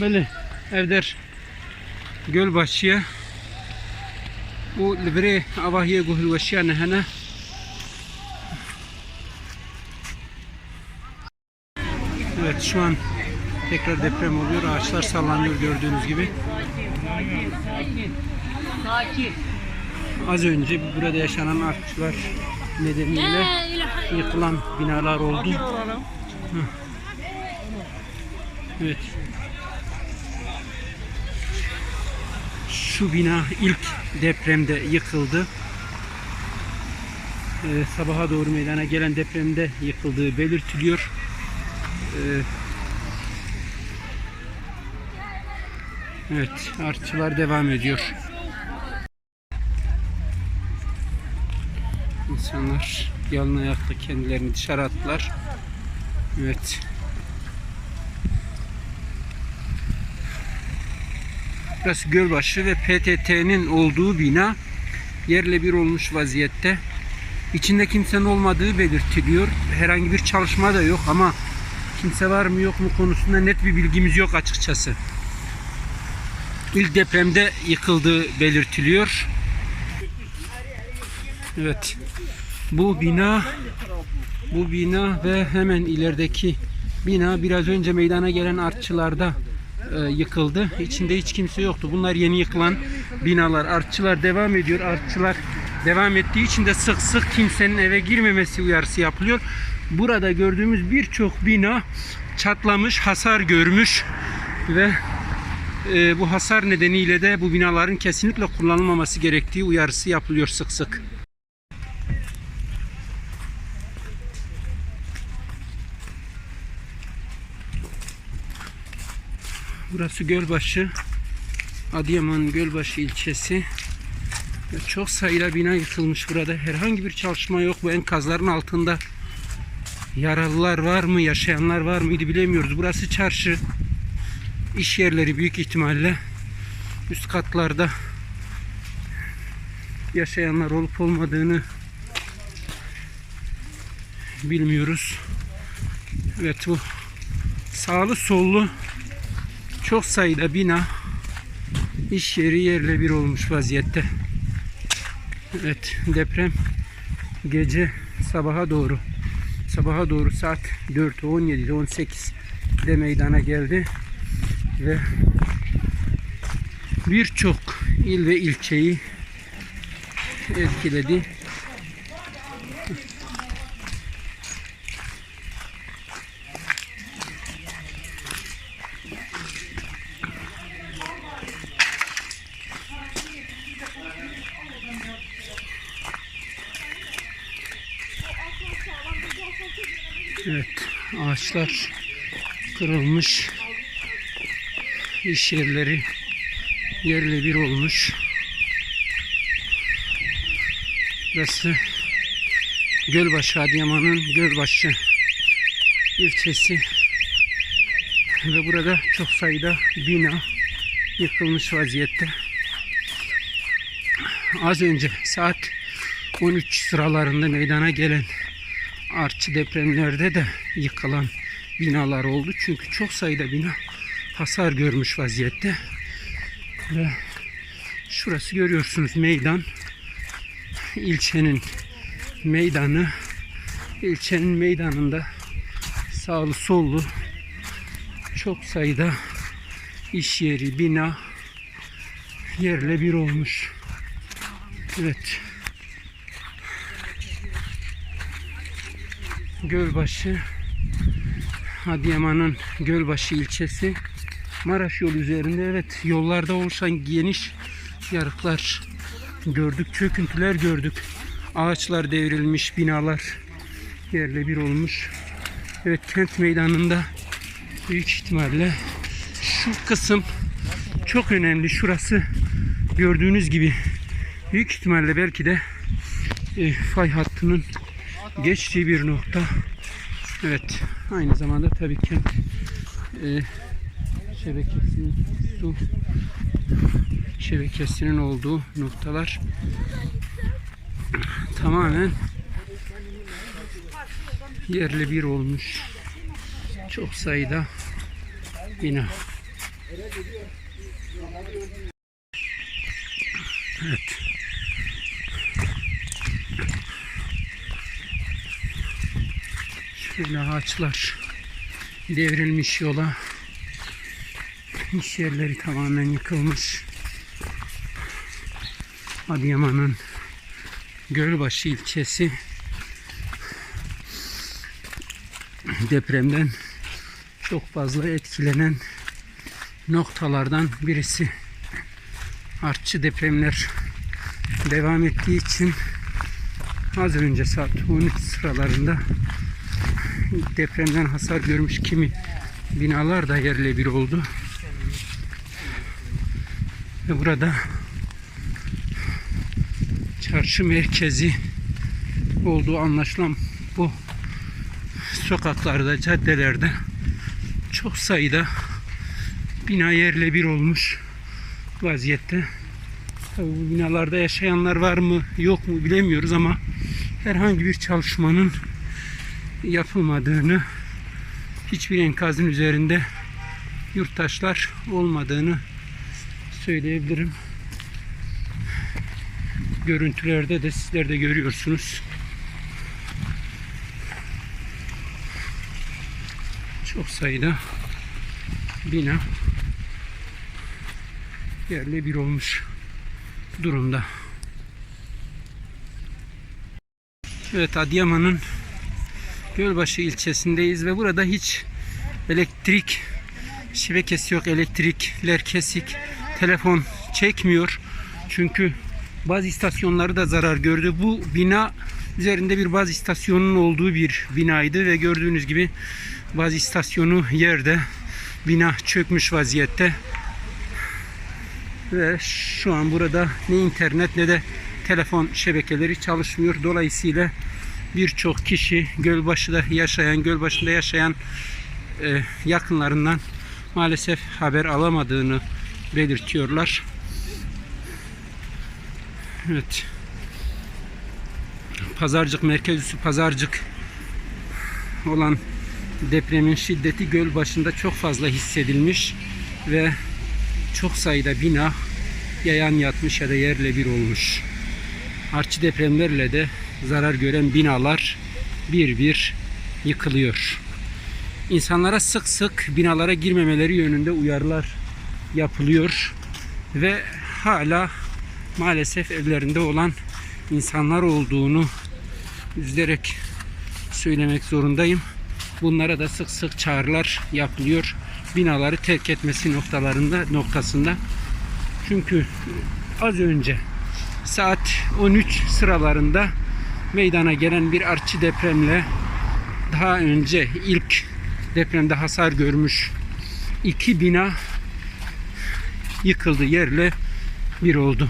Böyle evder Gölbaşı'ya bu libre avahiye guhulbaşıya nehene Evet şu an tekrar deprem oluyor. Ağaçlar sallanıyor gördüğünüz gibi. Az önce burada yaşanan artçılar nedeniyle yıkılan binalar oldu. Evet. Şu bina ilk depremde yıkıldı. Ee, sabaha doğru meydana gelen depremde yıkıldığı belirtiliyor. Ee, evet, artçılar devam ediyor. İnsanlar yalın ayakta kendilerini dışarı attılar. Evet. Burası Gölbaşı ve PTT'nin olduğu bina yerle bir olmuş vaziyette. İçinde kimsenin olmadığı belirtiliyor. Herhangi bir çalışma da yok ama kimse var mı yok mu konusunda net bir bilgimiz yok açıkçası. İlk depremde yıkıldığı belirtiliyor. Evet. Bu bina bu bina ve hemen ilerideki bina biraz önce meydana gelen artçılarda e, yıkıldı. İçinde hiç kimse yoktu. Bunlar yeni yıkılan binalar. Artçılar devam ediyor. Artçılar devam ettiği için de sık sık kimsenin eve girmemesi uyarısı yapılıyor. Burada gördüğümüz birçok bina çatlamış, hasar görmüş ve e, bu hasar nedeniyle de bu binaların kesinlikle kullanılmaması gerektiği uyarısı yapılıyor sık sık. Burası Gölbaşı. Adıyaman Gölbaşı ilçesi. Çok sayıda bina yıkılmış burada. Herhangi bir çalışma yok. Bu enkazların altında yaralılar var mı, yaşayanlar var mıydı bilemiyoruz. Burası çarşı. İş yerleri büyük ihtimalle üst katlarda yaşayanlar olup olmadığını bilmiyoruz. Evet bu sağlı sollu çok sayıda bina iş yeri yerle bir olmuş vaziyette. Evet deprem gece sabaha doğru sabaha doğru saat 4'e 17'de 18 de meydana geldi ve birçok il ve ilçeyi etkiledi. Evet, ağaçlar kırılmış. İş yerleri yerle bir olmuş. Burası Gölbaşı Adıyaman'ın Gölbaşı ilçesi ve burada çok sayıda bina yıkılmış vaziyette. Az önce saat 13 sıralarında meydana gelen artçı depremlerde de yıkılan binalar oldu. Çünkü çok sayıda bina hasar görmüş vaziyette. Ve şurası görüyorsunuz meydan. ilçenin meydanı. ilçenin meydanında sağlı sollu çok sayıda iş yeri, bina yerle bir olmuş. Evet. Gölbaşı Adıyaman'ın Gölbaşı ilçesi Maraş yolu üzerinde evet yollarda oluşan geniş yarıklar gördük, çöküntüler gördük. Ağaçlar devrilmiş, binalar yerle bir olmuş. Evet kent meydanında büyük ihtimalle şu kısım çok önemli. Şurası gördüğünüz gibi büyük ihtimalle belki de e, fay hattının geçtiği bir nokta. Evet. Aynı zamanda tabii ki e, şebekesinin su şebekesinin olduğu noktalar tamamen yerle bir olmuş. Çok sayıda bina. Evet. Şöyle ağaçlar devrilmiş yola. İş yerleri tamamen yıkılmış. Adıyaman'ın Gölbaşı ilçesi depremden çok fazla etkilenen noktalardan birisi. Artçı depremler devam ettiği için az önce saat 13 sıralarında depremden hasar görmüş kimi binalar da yerle bir oldu. Ve burada çarşı merkezi olduğu anlaşılan bu sokaklarda, caddelerde çok sayıda bina yerle bir olmuş vaziyette. Tabii bu binalarda yaşayanlar var mı yok mu bilemiyoruz ama herhangi bir çalışmanın yapılmadığını hiçbir enkazın üzerinde yurttaşlar olmadığını söyleyebilirim. Görüntülerde de sizler de görüyorsunuz. Çok sayıda bina yerle bir olmuş durumda. Evet Adıyaman'ın Gölbaşı ilçesindeyiz ve burada hiç elektrik şebekesi yok. Elektrikler kesik. Telefon çekmiyor. Çünkü bazı istasyonları da zarar gördü. Bu bina üzerinde bir baz istasyonunun olduğu bir binaydı ve gördüğünüz gibi baz istasyonu yerde bina çökmüş vaziyette ve şu an burada ne internet ne de telefon şebekeleri çalışmıyor. Dolayısıyla birçok kişi Gölbaşı'da yaşayan, Gölbaşı'nda yaşayan e, yakınlarından maalesef haber alamadığını belirtiyorlar. Evet. Pazarcık merkez üssü Pazarcık olan depremin şiddeti göl başında çok fazla hissedilmiş ve çok sayıda bina yayan yatmış ya da yerle bir olmuş. Artçı depremlerle de zarar gören binalar bir bir yıkılıyor. İnsanlara sık sık binalara girmemeleri yönünde uyarılar yapılıyor ve hala maalesef evlerinde olan insanlar olduğunu üzülerek söylemek zorundayım. Bunlara da sık sık çağrılar yapılıyor. Binaları terk etmesi noktalarında noktasında. Çünkü az önce saat 13 sıralarında meydana gelen bir artçı depremle daha önce ilk depremde hasar görmüş iki bina yıkıldı yerle bir oldu.